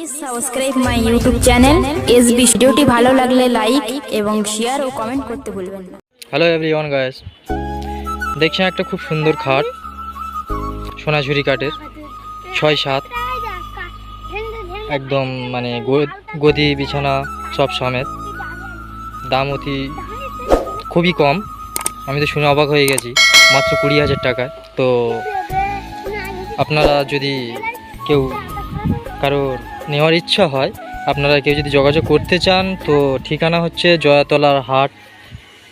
Please subscribe my YouTube channel SB ভিডিওটি ভালো লাগলে লাইক এবং শেয়ার ও কমেন্ট করতে ভুলবেন না হ্যালো এভরিওয়ান গায়েস দেখছেন একটা খুব সুন্দর খাট সোনাঝুরি কাঠের ছয় সাত একদম মানে গদি বিছানা সব সমেত দাম অতি খুবই কম আমি তো শুনে অবাক হয়ে গেছি মাত্র কুড়ি হাজার টাকায় তো আপনারা যদি কেউ কারোর নেওয়ার ইচ্ছা হয়। আপনারা কেউ যদি যোগাযোগ করতে চান, তো ঠিকানা হচ্ছে জয়াতলার হাট,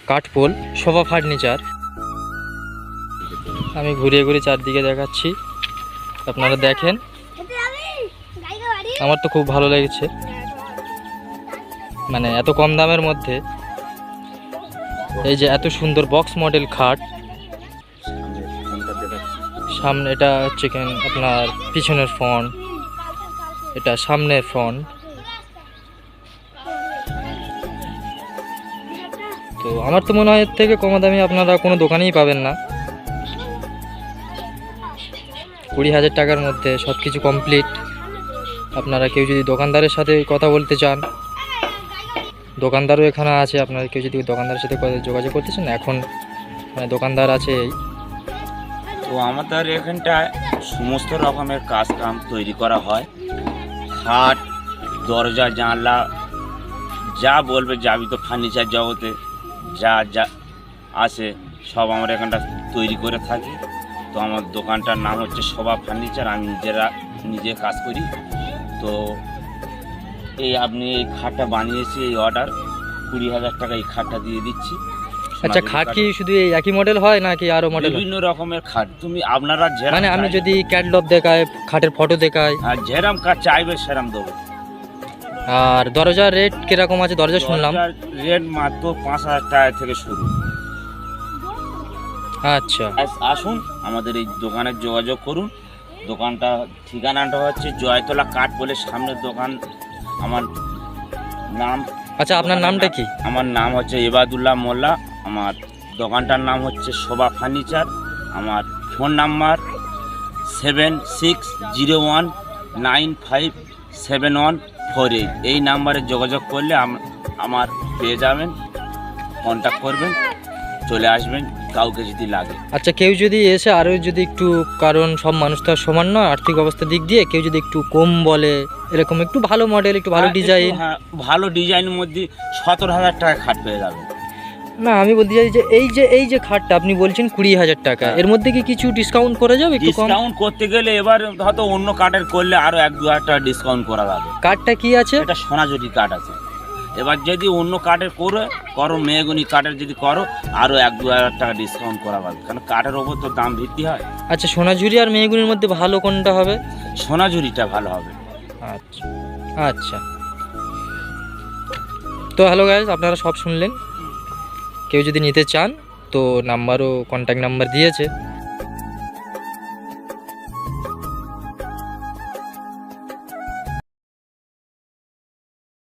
কাঠপোল সোফা ফার্নিচার। আমি ঘুরিয়ে ঘুরিয়ে চারদিকে দেখাচ্ছি। আপনারা দেখেন। আমার তো খুব ভালো লেগেছে। মানে এত কম দামের মধ্যে। এই যে এত সুন্দর বক্স মডেল খাট। সামনে এটা হচ্ছে আপনার পিছনের ফ্রন্ট। এটা সামনের ফ্রন্ট তো আমার তো মনে হয় এর থেকে কম দামি আপনারা কোনো দোকানেই পাবেন না। কুড়ি হাজার টাকার মধ্যে সব কিছু কমপ্লিট আপনারা কেউ যদি দোকানদারের সাথে কথা বলতে চান, দোকানদারও এখানে আছে, আপনারা কেউ যদি দোকানদারের সাথে যোগাযোগ করতে চান, এখন মানে দোকানদার আছে এই। তো আমাদের এখানটায় সমস্ত রকমের কাজ কাম তৈরি করা হয়। খাট দরজা, জানলা, যা বলবে যাবি তো ফার্নিচার জগতে, যা যা আছে সব আমরা এখানটা তৈরি করে থাকি। তো আমার দোকানটার নাম হচ্ছে শোভা ফার্নিচার, আমি নিজেরা, নিজে কাজ করি। তো এই আপনি এই খাটটা বানিয়েছি, এই অর্ডার কুড়ি হাজার টাকা এই খাটটা দিয়ে দিচ্ছি। আচ্ছা খাট কি শুধু এই একই মডেল হয় নাকি আরও মডেল বিভিন্ন রকমের খাট তুমি আপনারা যেরকম মানে আমি যদি ক্যাটলগ দেখায় খাটের ফটো দেখাই। আর যেরম কাজ চাইবে সেরম দেবো। আর দরজার রেট কীরকম আছে? দরজা শুনলাম। রেট মাত্র পাঁচ হাজার টাকা থেকে শুরু। আচ্ছা। আসুন আমাদের এই দোকানে যোগাযোগ করুন। দোকানটা ঠিকানাটা হচ্ছে জয়তলা কাঠ বলে সামনের দোকান। আমার নাম আচ্ছা আপনার নামটা কি? আমার নাম হচ্ছে এবাদুল্লাহ মোল্লা। আমার দোকানটার নাম হচ্ছে শোভা ফার্নিচার আমার phone number seven six zero one nine five seven one four eight. এই নাম্বারে যোগাযোগ করলে আম- আমার পেয়ে যাবেন কন্ট্যাক্ট করবেন চলে আসবেন কাউকে যদি লাগে। আচ্ছা কেউ যদি এসে আরও যদি একটু কারণ সব মানুষ তো আর সমান নয় আর্থিক অবস্থার দিক দিয়ে কেউ যদি একটু কম বলে এরকম একটু ভালো মডেল একটু ভালো হ্যাঁ, ডিজাইন হ্যাঁ, ভালো ডিজাইনের মধ্যে সতেরো হাজার টাকা খাট পেয়ে যাবেন। না আমি বলতে চাই যে এই যে এই যে খাটটা আপনি বলছেন কুড়ি হাজার টাকা হ্যাঁ। এর মধ্যে কি কিছু ডিসকাউন্ট করা যাবে ডিসকাউন্ট করতে গেলে এবার হয়তো অন্য কার্ডের করলে আরও এক দু হাজার টাকা ডিসকাউন্ট করা যাবে। কাঠটা কি আছে? এটা সোনাঝুরি কাঠ আছে। এবার যদি অন্য কাঠের করে করো মেয়েগুনি কাঠের যদি করো আরও এক দু হাজার টাকা ডিসকাউন্ট করা যাবে। কারণ কাঠের ওপর তো দাম ভিত্তি হয়। আচ্ছা সোনাঝুরি আর মেয়েগুলির মধ্যে ভালো কোনটা হবে? সোনাঝুরিটা ভালো হবে। আচ্ছা। আচ্ছা। তো হ্যালো গাইজ আপনারা সব শুনলেন। কেউ যদি নিতে চান তো নাম্বারও কন্ট্যাক্ট নাম্বার দিয়েছে।